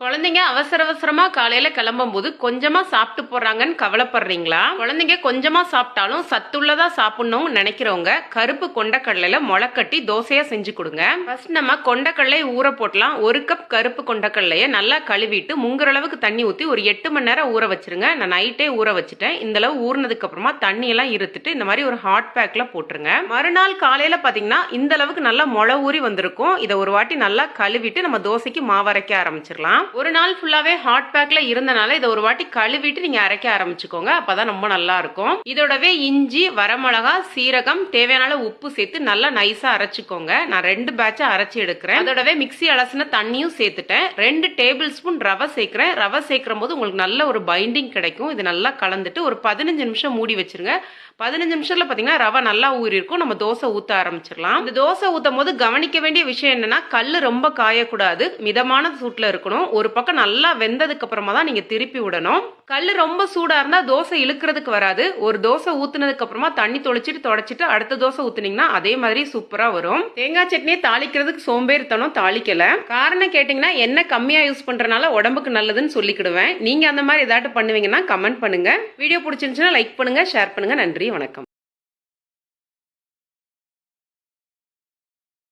குழந்தைங்க அவசர அவசரமா காலையில கிளம்பும் போது கொஞ்சமா சாப்பிட்டு போறாங்கன்னு கவலைப்படுறீங்களா? குழந்தைங்க கொஞ்சமா சாப்பிட்டாலும் சத்துள்ளதா சாப்பிடணும்னு நினைக்கிறவங்க கருப்பு கொண்டக்கடலையில முளைக்கட்டி தோசையா செஞ்சு கொடுங்க. ஃபர்ஸ்ட் நம்ம கொண்டக்கடலை ஊற போட்டலாம். ஒரு கப் கருப்பு கொண்டக்கடலைய நல்லா கழுவிட்டு முங்குற அளவுக்கு தண்ணி ஊத்தி ஒரு எட்டு மணி நேரம் ஊற வச்சிருங்க. நான் நைட்டே ஊற வச்சுட்டேன். இந்த அளவு ஊறினதுக்கு அப்புறமா தண்ணி எல்லாம் இருத்துட்டு இந்த மாதிரி ஒரு ஹாட் பேக்ல போட்டுருங்க. மறுநாள் காலையில பாத்தீங்கன்னா இந்த அளவுக்கு நல்லா முளை ஊறி வந்திருக்கும். இதை ஒரு வாட்டி நல்லா கழுவிட்டு நம்ம தோசைக்கு மாவரைக்க ஆரம்பிச்சிடலாம். ஒரு நாள் ஃபுல்லாவே ஹாட் பேக்ல இருந்தனால இதை ஒரு வாட்டி கழுவிட்டு நீங்க அரைக்க ஆரம்பிச்சுக்கோங்க. அப்பதான் ரொம்ப நல்லா இருக்கும். இதோடவே இஞ்சி வரமிளகா சீரகம் தேவையான உப்பு சேர்த்து நல்லா நைஸா அரைச்சுக்கோங்க. நான் ரெண்டு பேட்சா அரைச்சி எடுக்கிறேன். அதோடவே மிக்சி அலசின தண்ணியும் சேர்த்துட்டேன். ரெண்டு டேபிள் ஸ்பூன் ரவை சேர்க்கிறேன். ரவை சேர்க்கும் போது உங்களுக்கு நல்ல ஒரு பைண்டிங் கிடைக்கும். இது நல்லா கலந்துட்டு ஒரு பதினஞ்சு நிமிஷம் மூடி வச்சிருங்க. பதினஞ்சு நிமிஷத்துல பாத்தீங்கன்னா ரவை நல்லா ஊறி இருக்கும் நம்ம தோசை ஊத்த ஆரம்பிச்சிடலாம். இந்த தோசை ஊத்தும் போது கவனிக்க வேண்டிய விஷயம் என்னன்னா கல் ரொம்ப காயக்கூடாது. மிதமான சூட்ல இருக்கணும். ஒரு பக்கம் நல்லா வெந்ததுக்கு அப்புறமா தான் நீங்க திருப்பி விடணும். கல் ரொம்ப சூடா இருந்தா தோசை இழுக்கிறதுக்கு வராது. ஒரு தோசை ஊத்துனதுக்கு அப்புறமா தண்ணி தொளிச்சிட்டு தொடச்சிட்டு அடுத்த தோசை ஊத்துனீங்கன்னா அதே மாதிரி சூப்பரா வரும். தேங்காய் சட்னியை தாளிக்கிறதுக்கு சோம்பேறித்தனம் தாளிக்கல. காரணம் கேட்டீங்கன்னா என்ன கம்மியா யூஸ் பண்றதுனால உடம்புக்கு நல்லதுன்னு சொல்லிக்கிடுவேன். நீங்க அந்த மாதிரி ஏதாட்டும் பண்ணுவீங்கன்னா கமெண்ட் பண்ணுங்க. வீடியோ பிடிச்சிருந்துச்சுன்னா லைக் பண்ணுங்க ஷேர் பண்ணுங்க. நன்றி வணக்கம்.